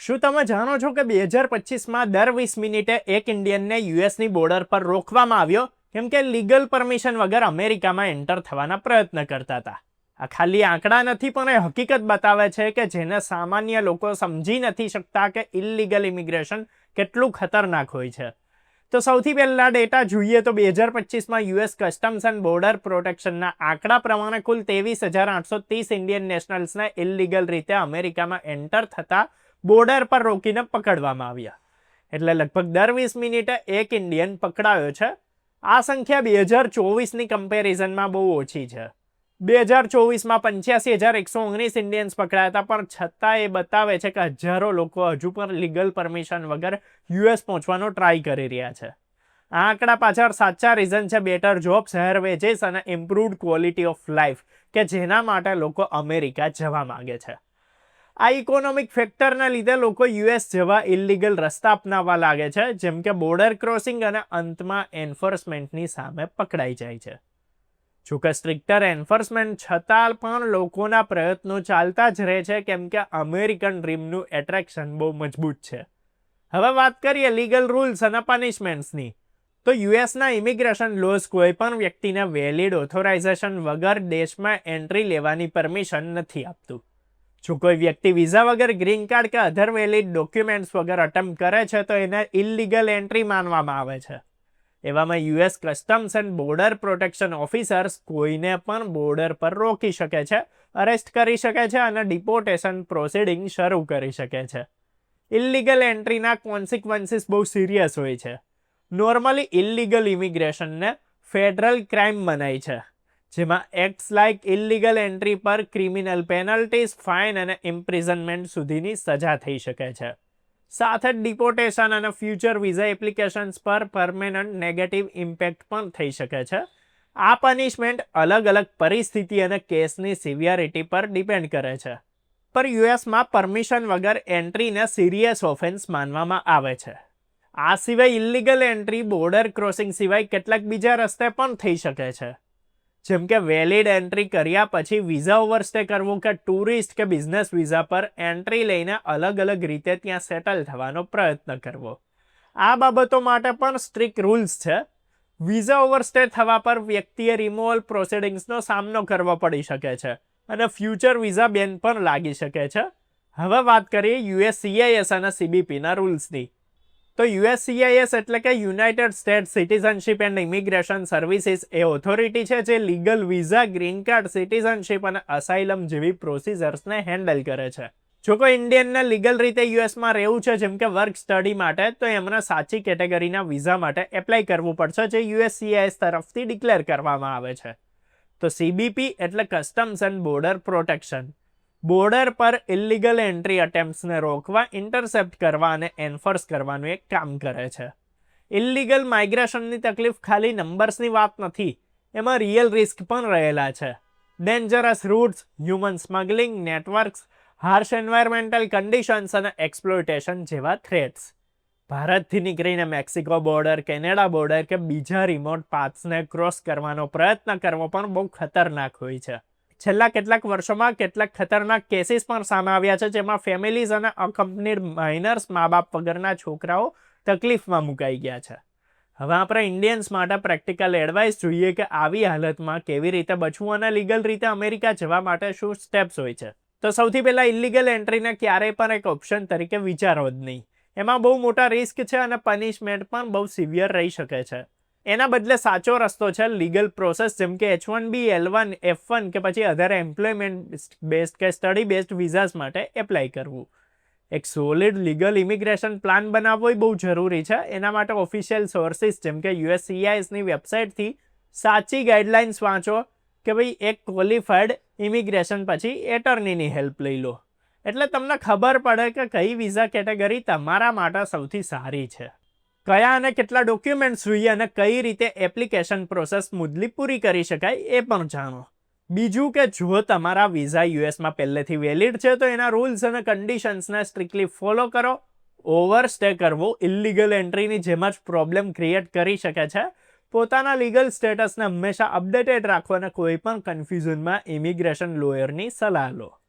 શું તમે જાણો છો કે બે હજાર પચીસમાં દર વીસ મિનિટે એક ઇન્ડિયનને યુએસની બોર્ડર પર રોકવામાં આવ્યો? કેમ કે લીગલ પરમિશન વગર અમેરિકામાં એન્ટર થવાના પ્રયત્ન કરતા હતા. આ ખાલી આંકડા નથી, પણ એ હકીકત બતાવે છે કે જેને સામાન્ય લોકો સમજી નથી શકતા કે ઇલીગલ ઇમિગ્રેશન કેટલું ખતરનાક હોય છે. તો સૌથી પહેલા ડેટા જોઈએ તો બે હજાર પચીસમાં યુએસ કસ્ટમ્સ એન્ડ બોર્ડર પ્રોટેક્શનના આંકડા પ્રમાણે કુલ ત્રેવીસ હજાર આઠસો ત્રીસ ઇન્ડિયન નેશનલ્સને ઇલીગલ રીતે અમેરિકામાં એન્ટર થતા બોર્ડર પર રોકીને પકડવામાં આવ્યા. એટલે લગભગ દર વીસ મિનિટે એક ઇન્ડિયન પકડાયો છે. આ સંખ્યા બે હજાર ચોવીસની કમ્પેરિઝનમાં બહુ ઓછી છે. બે હજાર ચોવીસમાં પંચ્યાસી હજાર એકસો ઓગણીસ ઇન્ડિયન્સ પકડાયા હતા, પણ છતાં એ બતાવે છે કે હજારો લોકો હજુ પણ લીગલ પરમિશન વગર યુએસ પહોંચવાનો ટ્રાય કરી રહ્યા છે. આ આંકડા પાછળ સાચા રીઝન છે બેટર જોબ, શહેર વેજીસ અને ઇમ્પ્રુવડ ક્વોલિટી ઓફ લાઈફ કે જેના માટે લોકો અમેરિકા જવા માગે છે. આ ઇકોનોમિક ફેક્ટરના લીધે લોકો યુએસ જેવા ઇલીગલ રસ્તા અપનાવવા લાગે છે, જેમ કે બોર્ડર ક્રોસિંગ અને અંતમાં એન્ફોર્સમેન્ટની સામે પકડાઈ જાય છે. જોકે સ્ટ્રિક્ટર એન્ફોર્સમેન્ટ છતાં પણ લોકોના પ્રયત્નો ચાલતા જ રહે છે, કેમ કે અમેરિકન ડ્રીમનું એટ્રેક્શન બહુ મજબૂત છે. હવે વાત કરીએ લીગલ રૂલ્સ અને પનિશમેન્ટ્સની તો યુએસના ઇમિગ્રેશન લોઝ કોઈ પણ વ્યક્તિને વેલિડ ઓથોરાઇઝેશન વગર દેશમાં એન્ટ્રી લેવાની પરમિશન નથી આપતું. જો કોઈ વ્યક્તિ વિઝા વગર ગ્રીન કાર્ડ કે અધર વેલિડ ડોક્યુમેન્ટ્સ વગર અટેમ્પ કરે છે, તો એને ઇલીગલ એન્ટ્રી માનવામાં આવે છે. એવામાં US customs and border protection officers કોઈને પણ બોર્ડર પર રોકી શકે છે અરેસ્ટ કરી શકે છે અને ડિપોર્ટેશન પ્રોસિડિંગ શરૂ કરી શકે છે. ઇલીગલ એન્ટ્રીના કોન્સિક્વન્સીસ બહુ સિરિયસ હોય છે. નોર્મલી ઇલીગલ ઇમિગ્રેશનને ફેડરલ ક્રાઇમ મનાય છે. જેમાં એક્ટ્સ લાઇક ઇલીગલ એન્ટ્રી પર ક્રિમિનલ પેનલ્ટીઝ ફાઇન અને ઇમ્પ્રિઝનમેન્ટ સુધીની સજા થઈ શકે છે. સાથે જ ડિપોર્ટેશન અને ફ્યુચર વિઝા એપ્લિકેશન્સ પર પરમેનન્ટ નેગેટિવ ઇમ્પેક્ટ પણ થઈ શકે છે. આ પનિશમેન્ટ અલગ અલગ પરિસ્થિતિ અને કેસની સિવિયરિટી પર ડિપેન્ડ કરે છે. પર યુએસમાં પરમિશન વગર એન્ટ્રીને સિરિયસ ઓફેન્સ માનવામાં આવે છે. આ સિવાય ઇલીગલ એન્ટ્રી બોર્ડર ક્રોસિંગ સિવાય કેટલાક બીજા રસ્તે પણ થઈ શકે છે. જેમ કે વેલિડ એન્ટ્રી કર્યા પછી વિઝા ઓવરસ્ટે કરવું કે ટુરિસ્ટ કે બિઝનેસ વિઝા પર એન્ટ્રી લઈને અલગ અલગ રીતે ત્યાં સેટલ થવાનો પ્રયત્ન કરવો. આ બાબતો માટે પણ સ્ટ્રિક્ટ રૂલ્સ છે. વિઝા ઓવરસ્ટે થવા પર વ્યક્તિએ રિમૂવલ પ્રોસિડિંગ્સનો સામનો કરવો પડી શકે છે અને ફ્યુચર વિઝા બેન પણ લાગી શકે છે. હવે વાત કરીએ યુએસ સીઆઈએસ અને સીબીપીના રૂલ્સની તો યુએસસીઆઈએસ એટલે કે united state citizenship and immigration services A authority છે જે legal visa, green card, citizenship અને અસાઇલમ જેવી પ્રોસિજર્સને હેન્ડલ કરે છે. જો કોઈ ઇન્ડિયનને લીગલ રીતે યુએસમાં રહેવું છે, જેમ કે વર્ક સ્ટડી માટે, તો એમને સાચી કેટેગરીના વિઝા માટે એપ્લાય કરવું પડશે, જે યુએસસીઆઈએસ તરફથી ડિક્લેર કરવામાં આવે છે. તો સીબીપી એટલે customs and border protection border પર ઇલીગલ એન્ટ્રી અટેમ્પ્ટ્સને રોકવા ઇન્ટરસેપ્ટ કરવા અને એન્ફોર્સ કરવાનું એક કામ કરે છે. ઇલીગલ માઇગ્રેશનની તકલીફ ખાલી નંબર્સની વાત નથી, એમાં રિયલ રિસ્ક પણ રહેલા છે. Dangerous routes human smuggling networks harsh environmental conditions અને એક્સપ્લોઇટેશન જેવા થ્રેટ્સ ભારતથી નીકળીને મેક્સિકો બોર્ડર કેનેડા બોર્ડર કે બીજા રિમોટ પાથ્સને ક્રોસ કરવાનો પ્રયત્ન કરવો પણ બહુ ખતરનાક હોય છે. છેલ્લા કેટલાક વર્ષોમાં કેટલાક ખતરનાક કેસીસ પણ સામે આવ્યા છે, જેમાં ફેમિલીઝ અને અકંપનીડ માઇનર્સ મા બાપ વગરના છોકરાઓ તકલીફમાં મુકાઈ ગયા છે. હવે આપણે ઇન્ડિયન્સ માટે પ્રેક્ટિકલ એડવાઇસ જોઈએ કે આવી હાલતમાં કેવી રીતે બચવું અને લીગલ રીતે અમેરિકા જવા માટે શું સ્ટેપ્સ હોય છે. તો સૌથી પહેલાં ઇલીગલ એન્ટ્રીને ક્યારેય પણ એક ઓપ્શન તરીકે વિચારો જ નહીં. એમાં બહુ મોટા રિસ્ક છે અને પનિશમેન્ટ પણ બહુ સિવિયર રહી શકે છે. એના બદલે સાચો રસ્તો છે લીગલ પ્રોસેસ જેમ કે H one B L one F one કે પછી અધર એમ્પ્લોયમેન્ટ બેસ્ડ કે સ્ટડી બેસ્ડ વિઝાસ માટે એપ્લાય કરવું. એક સોલિડ લીગલ ઇમિગ્રેશન પ્લાન બનાવવો બહુ જરૂરી છે. એના માટે ઓફિશિયલ સોર્સિસ જેમ કે યુએસસીઆઈએસની વેબસાઇટથી સાચી ગાઈડલાઇન્સ વાંચો કે ભાઈ એક ક્વોલિફાઈડ ઇમિગ્રેશન પછી એટર્નીની હેલ્પ લઈ લો. એટલે તમને ખબર પડે કે કઈ વિઝા કેટેગરી તમારા માટે સૌથી સારી છે. કયા અને કેટલા ડોક્યુમેન્ટ્સ જોઈએ અને કઈ રીતે એપ્લિકેશન પ્રોસેસ સ્મૂધલી પૂરી કરી શકાય એ પણ જાણો. બીજું કે જો તમારા વિઝા યુએસમાં પહેલેથી વેલિડ છે, તો એના રૂલ્સ અને કન્ડિશન્સને સ્ટ્રિક્ટલી ફોલો કરો. ઓવર સ્ટે કરવો ઇલિગલ એન્ટ્રીની જેમ જ પ્રોબ્લેમ ક્રિએટ કરી શકે છે. પોતાના લીગલ સ્ટેટસને હંમેશા અપડેટેડ રાખો અને કોઈ પણ કન્ફ્યુઝનમાં ઇમિગ્રેશન લોયરની સલાહ લો.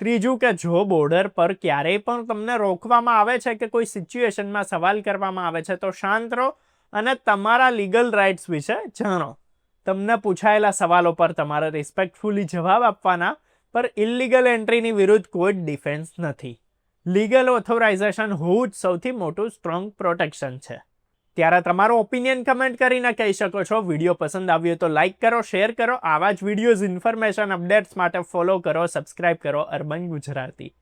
ત્રીજું કે જો બોર્ડર પર ક્યારેય પણ તમને રોકવામાં આવે છે કે કોઈ સિચ્યુએશનમાં સવાલ કરવામાં આવે છે, તો શાંત રહો અને તમારા લીગલ રાઇટ્સ વિશે જાણો. તમને પૂછાયેલા સવાલો પર તમારે રિસ્પેક્ટફુલી જવાબ આપવાના, પર ઇલીગલ એન્ટ્રીની વિરુદ્ધ કોઈ જ ડિફેન્સ નથી. લીગલ ઓથોરાઇઝેશન હોવું જ સૌથી મોટું સ્ટ્રોંગ પ્રોટેક્શન છે. ત્યારે તમારો ઓપિનિયન કમેન્ટ કરીને કહી શકો છો. વીડિયો પસંદ આવ્યો તો લાઇક કરો શેર કરો. આવા જ વિડીયોઝ ઇન્ફોર્મેશન અપડેટ્સ માટે ફોલો કરો સબસ્ક્રાઇબ કરો. અર્બન ગુજરાતી.